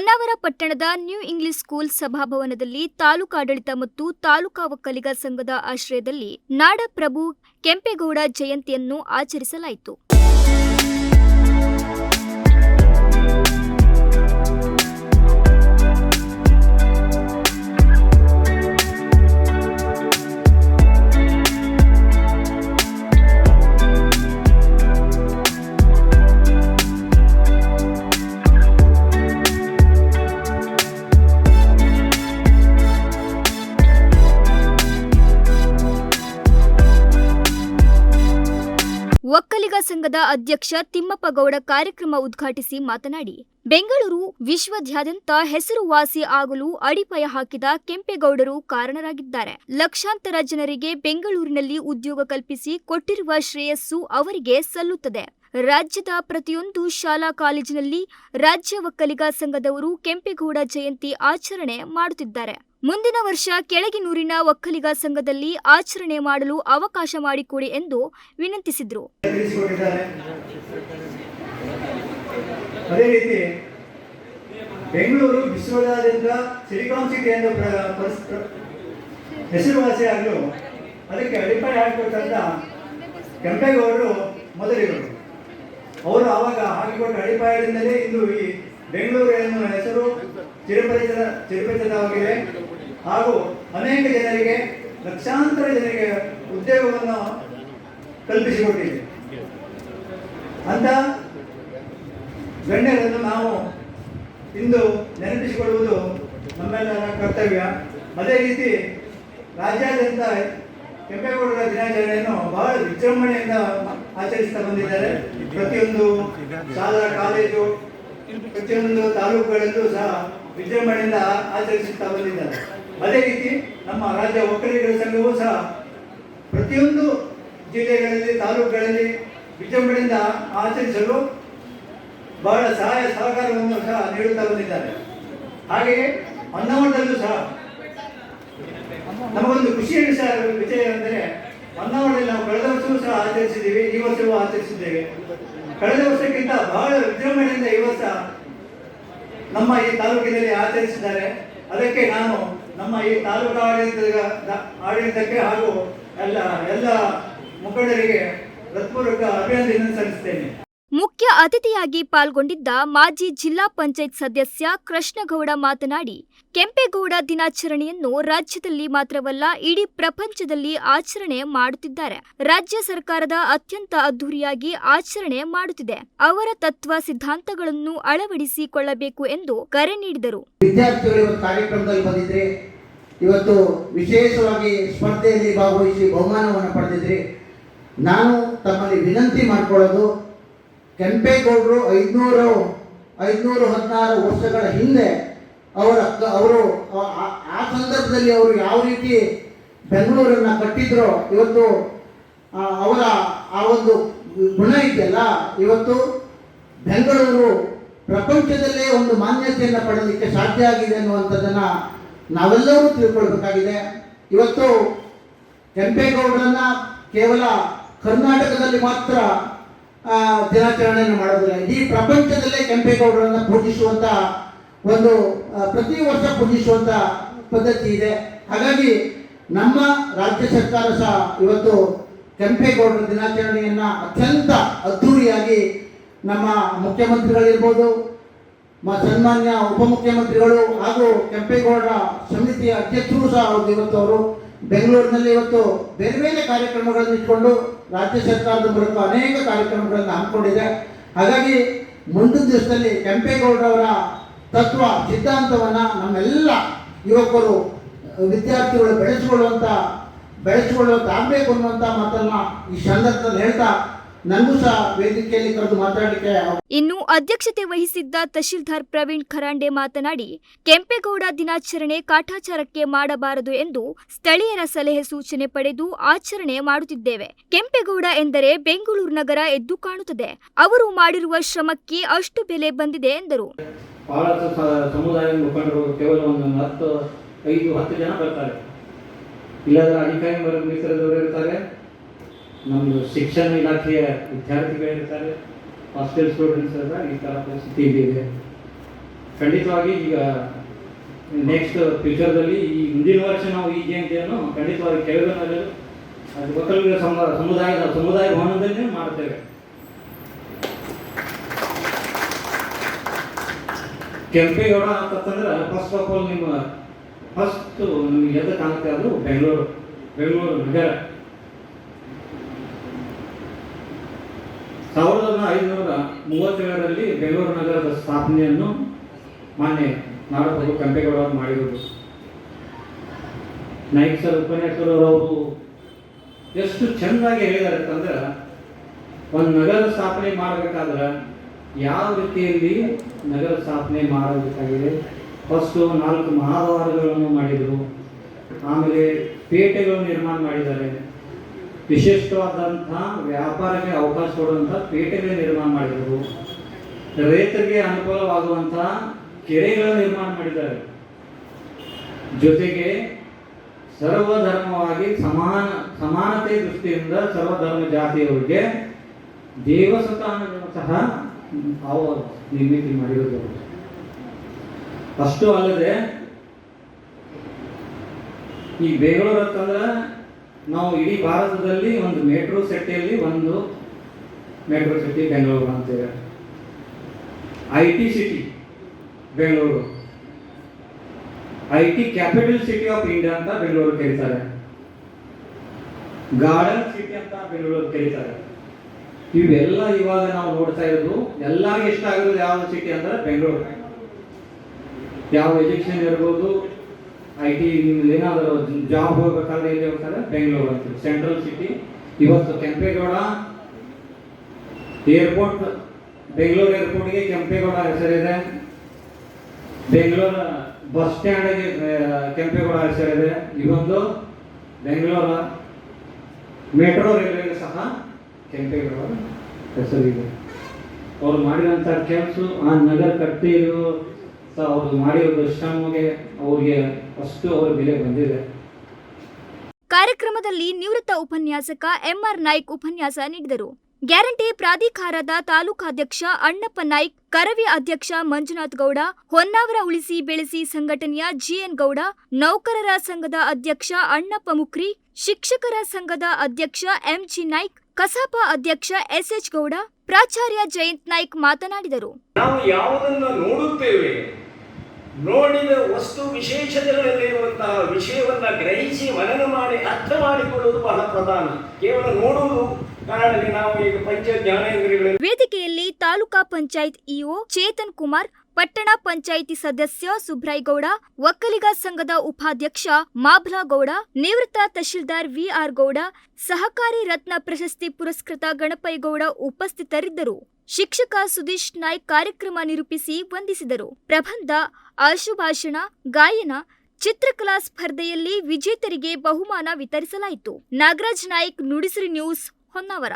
ಹೊನ್ನಾವರ ಪಟ್ಟಣದ new English school ಸಭಾಭವನದಲ್ಲಿ ತಾಲೂಕಾಡಳಿತ ಮತ್ತು ತಾಲೂಕಾ ಒಕ್ಕಲಿಗ ಸಂಘದ ಆಶ್ರಯದಲ್ಲಿ ನಾಡಪ್ರಭು ಕೆಂಪೇಗೌಡ ಜಯಂತಿಯನ್ನು ಆಚರಿಸಲಾಯಿತು. ಸಂಘದ ಅಧ್ಯಕ್ಷ ತಿಮ್ಮಪ್ಪಗೌಡ ಕಾರ್ಯಕ್ರಮ ಉದ್ಘಾಟಿಸಿ ಮಾತನಾಡಿ, ಬೆಂಗಳೂರು ವಿಶ್ವದಾದ್ಯಂತ ಹೆಸರುವಾಸಿ ಆಗಲು ಅಡಿಪಾಯ ಹಾಕಿದ ಕೆಂಪೇಗೌಡರು ಕಾರಣರಾಗಿದ್ದಾರೆ. ಲಕ್ಷಾಂತರ ಜನರಿಗೆ ಬೆಂಗಳೂರಿನಲ್ಲಿ ಉದ್ಯೋಗ ಕಲ್ಪಿಸಿ ಕೊಟ್ಟಿರುವ ಶ್ರೇಯಸ್ಸು ಅವರಿಗೆ ಸಲ್ಲುತ್ತದೆ. ರಾಜ್ಯದ ಪ್ರತಿಯೊಂದು ಶಾಲಾ ಕಾಲೇಜಿನಲ್ಲಿ ರಾಜ್ಯ ಒಕ್ಕಲಿಗ ಸಂಘದವರು ಕೆಂಪೇಗೌಡ ಜಯಂತಿ ಆಚರಣೆ ಮಾಡುತ್ತಿದ್ದಾರೆ. ಮುಂದಿನ ವರ್ಷ ಕೆಳಗಿನೂರಿನ ಒಕ್ಕಲಿಗ ಸಂಘದಲ್ಲಿ ಆಚರಣೆ ಮಾಡಲು ಅವಕಾಶ ಮಾಡಿಕೊಡಿ ಎಂದು ವಿನಂತಿಸಿದರು. ಅದೇ ರೀತಿ ಬೆಂಗಳೂರು ವಿಶ್ವದಾದ್ಯಂತ ಸಿಲಿಕಾನ್ ಸಿಟಿ ಎಂದು ಹೆಸರುವಾಸಿಯಾಗಲು ಅದಕ್ಕೆ ಅಡಿಪಾಯ ಹಾಕಿಕೊಟ್ಟಂತ ಕೆಂಪೇಗೌಡರು ಮೊದಲಿಗರು. ಅವರು ಆವಾಗ ಹಾಕಿಕೊಟ್ಟ ಅಡಿಪಾಯದಿಂದಲೇ ಇಂದು ಈ ಬೆಂಗಳೂರು ಎನ್ನುವ ಹೆಸರು ಚಿರಪರಿಚಿತ ಚಿರಪರಿಚಿತವಾಗಿದೆ. ಹಾಗೂ ಅನೇಕ ಜನರಿಗೆ, ಲಕ್ಷಾಂತರ ಜನರಿಗೆ ಉದ್ಯೋಗವನ್ನು ಕಲ್ಪಿಸಿಕೊಟ್ಟಿದೆ. ಅಂತ ಗಣ್ಯರನ್ನು ನಾವು ಇಂದು ನೆನಪಿಸಿಕೊಳ್ಳುವುದು ನಮ್ಮೆಲ್ಲರ ಕರ್ತವ್ಯ. ಅದೇ ರೀತಿ ರಾಜ್ಯಾದ್ಯಂತ ಕೆಂಪೇಗೌಡರ ದಿನಾಚರಣೆಯನ್ನು ಬಹಳ ವಿಜೃಂಭಣೆಯಿಂದ ಆಚರಿಸ್ತಾ ಬಂದಿದ್ದಾರೆ. ಪ್ರತಿಯೊಂದು ಶಾಲಾ, ಕಾಲೇಜು, ಪ್ರತಿಯೊಂದು ತಾಲೂಕುಗಳಲ್ಲೂ ಸಹ ವಿಜೃಂಭಣೆಯಿಂದ ಆಚರಿಸುತ್ತಾ ಬಂದಿದ್ದಾರೆ. ಅದೇ ರೀತಿ ನಮ್ಮ ರಾಜ್ಯ ಒಕ್ಕಲಿಗರ ಸಂಘವೂ ಸಹ ಪ್ರತಿಯೊಂದು ಜಿಲ್ಲೆಗಳಲ್ಲಿ, ತಾಲೂಕುಗಳಲ್ಲಿ ವಿಜೃಂಭಣೆಯಿಂದ ಆಚರಿಸಲು ಬಹಳ ಸಹಾಯ ಸಹಕಾರವನ್ನು ಸಹ ನೀಡುತ್ತಾ ಬಂದಿದ್ದಾರೆ. ಹಾಗೆಯೇ ಹೊನ್ನಾವರದಲ್ಲೂ ಸಹ ನಮಗೊಂದು ಖುಷಿಯ ವಿಷಯ ವಿಷಯ ಅಂದರೆ ಹೊನ್ನಾವರದಲ್ಲಿ ನಾವು ಕಳೆದ ವರ್ಷವೂ ಸಹ ಆಚರಿಸಿದ್ದೀವಿ, ಈ ವರ್ಷವೂ ಆಚರಿಸಿದ್ದೇವೆ. ಕಳೆದ ವರ್ಷಕ್ಕಿಂತ ಬಹಳ ವಿಜೃಂಭಣೆಯಿಂದ ಈ ವರ್ಷ ನಮ್ಮ ಈ ತಾಲೂಕಿನಲ್ಲಿ ಆಚರಿಸಿದ್ದಾರೆ. ಅದಕ್ಕೆ ನಾನು ನಮ್ಮ ಈ ತಾಲೂಕು ಆಡಳಿತ ಆಡಳಿತಕ್ಕೆ ಹಾಗೂ ಎಲ್ಲ ಎಲ್ಲ ಮುಖಂಡರಿಗೆ ಹೃತ್ಪೂರ್ವಕ ಅಭಿನಂದನೆ ಸಲ್ಲಿಸುತ್ತೇನೆ. ಮುಖ್ಯ ಅತಿಥಿಯಾಗಿ ಪಾಲ್ಗೊಂಡಿದ್ದ ಮಾಜಿ ಜಿಲ್ಲಾ ಪಂಚಾಯತ್ ಸದಸ್ಯ ಕೃಷ್ಣಗೌಡ ಮಾತನಾಡಿ, ಕೆಂಪೇಗೌಡ ದಿನಾಚರಣೆಯನ್ನು ರಾಜ್ಯದಲ್ಲಿ ಮಾತ್ರವಲ್ಲ, ಇಡೀ ಪ್ರಪಂಚದಲ್ಲಿ ಆಚರಣೆ ಮಾಡುತ್ತಿದ್ದಾರೆ. ರಾಜ್ಯ ಸರ್ಕಾರದ ಅತ್ಯಂತ ಅದ್ದೂರಿಯಾಗಿ ಆಚರಣೆ ಮಾಡುತ್ತಿದೆ. ಅವರ ತತ್ವ ಸಿದ್ಧಾಂತಗಳನ್ನು ಅಳವಡಿಸಿಕೊಳ್ಳಬೇಕು ಎಂದು ಕರೆ ನೀಡಿದರು. ಇವತ್ತು ವಿಶೇಷವಾಗಿ ಸ್ಪರ್ಧೆಯಲ್ಲಿ ಭಾಗವಹಿಸಿ ಬಹುಮಾನವನ್ನು ಪಡೆದಿದ್ರಿ, ನಾನು ತಮ್ಮಲ್ಲಿ ವಿನಂತಿ ಮಾಡಿಕೊಳ್ಳೋದು ಕೆಂಪೇಗೌಡರು ಐದುನೂರು ಐದುನೂರು ಹದಿನಾರು ವರ್ಷಗಳ ಹಿಂದೆ ಅವರ ಅವರು ಆ- ಸಂದರ್ಭದಲ್ಲಿ ಅವರು ಯಾವ ರೀತಿ ಬೆಂಗಳೂರನ್ನು ಕಟ್ಟಿದ್ರು, ಇವತ್ತು ಅವರ ಆ ಒಂದು ಗುಣ ಇದೆಯಲ್ಲ, ಇವತ್ತು ಬೆಂಗಳೂರು ಪ್ರಪಂಚದಲ್ಲೇ ಒಂದು ಮಾನ್ಯತೆಯನ್ನು ಪಡೆಯಲಿಕ್ಕೆ ಸಾಧ್ಯ ಆಗಿದೆ ಅನ್ನುವಂಥದ್ದನ್ನು ನಾವೆಲ್ಲರೂ ತಿಳ್ಕೊಳ್ಬೇಕಾಗಿದೆ. ಇವತ್ತು ಕೆಂಪೇಗೌಡರನ್ನ ಕೇವಲ ಕರ್ನಾಟಕದಲ್ಲಿ ಮಾತ್ರ ದಿನಾಚರಣೆಯನ್ನು ಮಾಡೋದಿಲ್ಲ. ಇಡೀ ಪ್ರಪಂಚದಲ್ಲೇ ಕೆಂಪೇಗೌಡರನ್ನ ಪೂಜಿಸುವಂತ ಒಂದು ಪ್ರತಿ ವರ್ಷ ಪೂಜಿಸುವಂತ ಪದ್ಧತಿ ಇದೆ. ಹಾಗಾಗಿ ನಮ್ಮ ರಾಜ್ಯ ಸರ್ಕಾರ ಸಹ ಇವತ್ತು ಕೆಂಪೇಗೌಡರ ದಿನಾಚರಣೆಯನ್ನು ಅತ್ಯಂತ ಅದ್ಧೂರಿಯಾಗಿ ನಮ್ಮ ಮುಖ್ಯಮಂತ್ರಿಗಳಿರ್ಬೋದು ಸನ್ಮಾನ್ಯ ಉಪಮುಖ್ಯಮಂತ್ರಿಗಳು ಹಾಗೂ ಕೆಂಪೇಗೌಡರ ಸಮಿತಿಯ ಅಧ್ಯಕ್ಷರು ಸಹ ಇವತ್ತು ಅವರು ಬೆಂಗಳೂರಿನಲ್ಲಿ ಇವತ್ತು ಬೇರೆ ಬೇರೆ ಕಾರ್ಯಕ್ರಮಗಳನ್ನು ಇಟ್ಕೊಂಡು ರಾಜ್ಯ ಸರ್ಕಾರದ ಮೂಲಕ ಅನೇಕ ಕಾರ್ಯಕ್ರಮಗಳನ್ನು ಹಮ್ಮಿಕೊಂಡಿದೆ. ಹಾಗಾಗಿ ಮುಂದಿನ ದಿವಸದಲ್ಲಿ ಕೆಂಪೇಗೌಡರವರ ತತ್ವ, ಸಿದ್ಧಾಂತವನ್ನು ನಮ್ಮೆಲ್ಲ ಯುವಕರು, ವಿದ್ಯಾರ್ಥಿಗಳು ಬೆಳೆಸಿಕೊಳ್ಳುವಂಥ ಆಗಬೇಕು ಅನ್ನುವಂಥ ಮಾತನ್ನ ಈ ಸಂದರ್ಭದಲ್ಲಿ ಹೇಳ್ತಾ ಇನ್ನು ಅಧ್ಯಕ್ಷತೆ ವಹಿಸಿದ್ದ ತಹಶೀಲ್ದಾರ್ ಪ್ರವೀಣ್ ಖರಾಂಡೆ ಮಾತನಾಡಿ ಕೆಂಪೇಗೌಡ ದಿನಾಚರಣೆ ಕಾಟಾಚಾರಕ್ಕೆ ಮಾಡಬಾರದು ಎಂದು ಸ್ಥಳೀಯರ ಸಲಹೆ ಸೂಚನೆ ಪಡೆದು ಆಚರಣೆ ಮಾಡುತ್ತಿದ್ದೇವೆ. ಕೆಂಪೇಗೌಡ ಎಂದರೆ ಬೆಂಗಳೂರು ನಗರ ಎದ್ದು ಕಾಣುತ್ತದೆ. ಅವರು ಮಾಡಿರುವ ಶ್ರಮಕ್ಕೆ ಅಷ್ಟು ಬೆಲೆ ಬಂದಿದೆ ಎಂದರು. ಕೇವಲ ನಮ್ಮದು ಶಿಕ್ಷಣ ಇಲಾಖೆಯ ವಿದ್ಯಾರ್ಥಿಗಳಿರ್ತಾರೆ ಹಾಸ್ಟೆಲ್ ಸ್ಟೂಡೆಂಟ್ಸ್ ಎಲ್ಲ ಈ ಥರ ಪರಿಸ್ಥಿತಿ ಇದೆ ಖಂಡಿತವಾಗಿ ಈಗ ನೆಕ್ಸ್ಟ್ ಫ್ಯೂಚರ್ದಲ್ಲಿ ಈ ಮುಂದಿನ ವರ್ಷ ನಾವು ಈ ಜಯಂತಿಯನ್ನು ಖಂಡಿತವಾಗಿ ಕೆಳಗನಲ್ಲಿ ಅದು ಒಕ್ಕಲಿಗರ ಸಮ ಸಮುದಾಯದ ಸಮುದಾಯ ಭವನದಲ್ಲಿ ಮಾಡ್ತೇವೆ. ಕೆಂಪೇಗೌಡ ಅಂತಂದ್ರೆ ಫಸ್ಟ್ ಆಫ್ ಆಲ್ ನಿಮ್ಮ ಫಸ್ಟ್ ನಿಮ್ಗೆ ಎಲ್ಲ ಕಾಣುತ್ತೆ ಅದು ಬೆಂಗಳೂರು ಬೆಂಗಳೂರು ನಗರ. ಸಾವಿರದ ಐದುನೂರ ಮೂವತ್ತೇಳರಲ್ಲಿ ಬೆಂಗಳೂರು ನಗರದ ಸ್ಥಾಪನೆಯನ್ನು ಮಾನ್ಯ ನಾಡಪ್ರಭು ಕೆಂಪೇಗೌಡ ಮಾಡಿರೋದು ನಾಯ್ಕ ಸರ್ ಉಪನ್ಯಾಸರವರು ಎಷ್ಟು ಚೆಂದಾಗಿ ಹೇಳಿದ್ದಾರೆ ಅಂತಂದ್ರೆ, ಒಂದು ನಗರ ಸ್ಥಾಪನೆ ಮಾಡಬೇಕಾದ್ರೆ ಯಾವ ರೀತಿಯಲ್ಲಿ ನಗರ ಸ್ಥಾಪನೆ ಮಾಡಬೇಕಾಗಿದೆ? ಫಸ್ಟು ನಾಲ್ಕು ಮಹಾದ್ವಾರಗಳನ್ನು ಮಾಡಿದರು. ಆಮೇಲೆ ಪೇಟೆಗಳು ನಿರ್ಮಾಣ ಮಾಡಿದ್ದಾರೆ. ವಿಶಿಷ್ಟವಾದಂತಹ ವ್ಯಾಪಾರಕ್ಕೆ ಅವಕಾಶ ಕೊಡುವಂಥ ಪೇಟೆಗಳ ನಿರ್ಮಾಣ ಮಾಡಿದರು. ರೈತರಿಗೆ ಅನುಕೂಲವಾಗುವಂತಹ ಕೆರೆಗಳ ನಿರ್ಮಾಣ ಮಾಡಿದ್ದಾರೆ. ಜೊತೆಗೆ ಸರ್ವಧರ್ಮವಾಗಿ ಸಮಾನ, ಸಮಾನತೆ ದೃಷ್ಟಿಯಿಂದ ಸರ್ವಧರ್ಮ ಜಾತಿಯವರಿಗೆ ದೇವಸ್ಥಾನಗಳನ್ನು ಸಹ ನಿರ್ಮಿತಿ ಮಾಡಿರೋದು. ಅಷ್ಟು ಅಲ್ಲದೆ ಈ ಬೆಂಗಳೂರು ಅಂತಂದ್ರೆ ನಾವು ಇಡೀ ಭಾರತದಲ್ಲಿ ಒಂದು ಮೆಟ್ರೋ ಸಿಟಿಯಲ್ಲಿ ಒಂದು metro city Bengaluru ಅಂತೇವೆ. I T city Bengaluru. I T capital city of India ಅಂತ ಬೆಂಗಳೂರು ಕರೀತಾರೆ. ಗಾರ್ಡನ್ ಸಿಟಿ ಅಂತ ಬೆಂಗಳೂರು ಕರೀತಾರೆ. ಇವೆಲ್ಲ ಇವಾಗ ನಾವು ನೋಡ್ತಾ ಇರೋದು ಎಲ್ಲ ಇಷ್ಟ ಆಗಿರೋದು ಯಾವ ಸಿಟಿ ಅಂದ್ರೆ ಬೆಂಗಳೂರು. ಯಾವ ಎಜುಕೇಶನ್ ಇರ್ಬೋದು ಐ ಟಿ ಏನಾದರೂ ಜಾಬ್ ಹೋಗ್ಬೇಕಾದ್ರೆ ಎಲ್ಲಿ ಹೋಗ್ತಾರೆ? ಬೆಂಗಳೂರು ಅಂತ. ಸೆಂಟ್ರಲ್ ಸಿಟಿ ಇವತ್ತು ಕೆಂಪೇಗೌಡ ಏರ್ಪೋರ್ಟ್ ಬೆಂಗಳೂರು ಏರ್ಪೋರ್ಟ್ಗೆ ಕೆಂಪೇಗೌಡ ಹೆಸರಿದೆ. ಬೆಂಗಳೂರು ಬಸ್ ಸ್ಟ್ಯಾಂಡ್ಗೆ ಕೆಂಪೇಗೌಡ ಹೆಸರಿದೆ. ಇವೊಂದು ಬೆಂಗಳೂರು ಮೆಟ್ರೋ ರೈಲ್ವೆಗೆ ಸಹ ಕೆಂಪೇಗೌಡ ಹೆಸರಿದೆ. ಅವ್ರು ಮಾಡಿದಂಥ ಕೆಲಸ ಆ ನಗರ ಕಟ್ಟಿರೋ ಸ- ಅವ್ರು ಮಾಡಿರೋ ಶ್ರಮಗೆ ಅವ್ರಿಗೆ ಅಷ್ಟು ಅವ್ರ ಬೆಲೆ ಬಂದಿದೆ. ಕಾರ್ಯಕ್ರಮದಲ್ಲಿ ನಿವೃತ್ತ ಉಪನ್ಯಾಸಕ ಎಂಆರ್ ನಾಯ್ಕ್ ಉಪನ್ಯಾಸ ನೀಡಿದರು. ಗ್ಯಾರಂಟಿ ಪ್ರಾಧಿಕಾರದ ತಾಲೂಕಾಧ್ಯಕ್ಷ ಅಣ್ಣಪ್ಪ ನಾಯ್ಕ್ ಕರವಿ ಅಧ್ಯಕ್ಷ ಮಂಜುನಾಥ್ ಗೌಡ ಹೊನ್ನಾವರ ಉಳಿಸಿ ಬೆಳೆಸಿ ಸಂಘಟನೆಯ ಜಿಎನ್ ಗೌಡ ನೌಕರರ ಸಂಘದ ಅಧ್ಯಕ್ಷ ಅಣ್ಣಪ್ಪ ಮುಖ್ರಿ ಶಿಕ್ಷಕರ ಸಂಘದ ಅಧ್ಯಕ್ಷ ಎಂಜಿ ನಾಯ್ಕ್ ಕಸಾಪ ಅಧ್ಯಕ್ಷ ಎಸ್ಎಚ್ ಗೌಡ ಪ್ರಾಚಾರ್ಯ ಜಯಂತ್ ನಾಯ್ಕ್ ಮಾತನಾಡಿದರು. ನಾವು ಯಾವುದನ್ನು ನೋಡುತ್ತೇವೆ ನೋಡಿದ ವಸ್ತು ವಿಶೇಷತೆಗಳಲ್ಲಿರುವಂತಹ ವಿಷಯವನ್ನ ಗ್ರಹಿಸಿ ಮನನ ಮಾಡಿ ಅರ್ಥ ಮಾಡಿಕೊಳ್ಳುವುದು ಬಹಳ ಪ್ರಧಾನ. ಕೇವಲ ನೋಡುವುದು ವೇದಿಕೆಯಲ್ಲಿ ತಾಲೂಕಾ ಪಂಚಾಯತ್ ಇಒ ಚೇತನ್ ಕುಮಾರ್, ಪಟ್ಟಣ ಪಂಚಾಯಿತಿ ಸದಸ್ಯ ಸುಬ್ರಾಯ್ಗೌಡ ಒಕ್ಕಲಿಗ ಸಂಘದ ಉಪಾಧ್ಯಕ್ಷ ಮಾಭ್ಲಾಗೌಡ, ನಿವೃತ್ತ ತಹಶೀಲ್ದಾರ್ ವಿ ಆರ್ ಗೌಡ ಸಹಕಾರಿ ರತ್ನ ಪ್ರಶಸ್ತಿ ಪುರಸ್ಕೃತ ಗಣಪೈಗೌಡ ಉಪಸ್ಥಿತರಿದ್ದರು. ಶಿಕ್ಷಕ ಸುದೀಶ್ ನಾಯ್ಕ್ ಕಾರ್ಯಕ್ರಮ ನಿರೂಪಿಸಿ ವಂದಿಸಿದರು. ಪ್ರಬಂಧ ಆಶುಭಾಷಣ ಗಾಯನ ಚಿತ್ರಕಲಾ ಸ್ಪರ್ಧೆಯಲ್ಲಿ ವಿಜೇತರಿಗೆ ಬಹುಮಾನ ವಿತರಿಸಲಾಯಿತು. ನಾಗರಾಜ್ ನಾಯ್ಕ್ ನುಡಿಸಿರಿ ನ್ಯೂಸ್ ಹೊನ್ನಾವರ.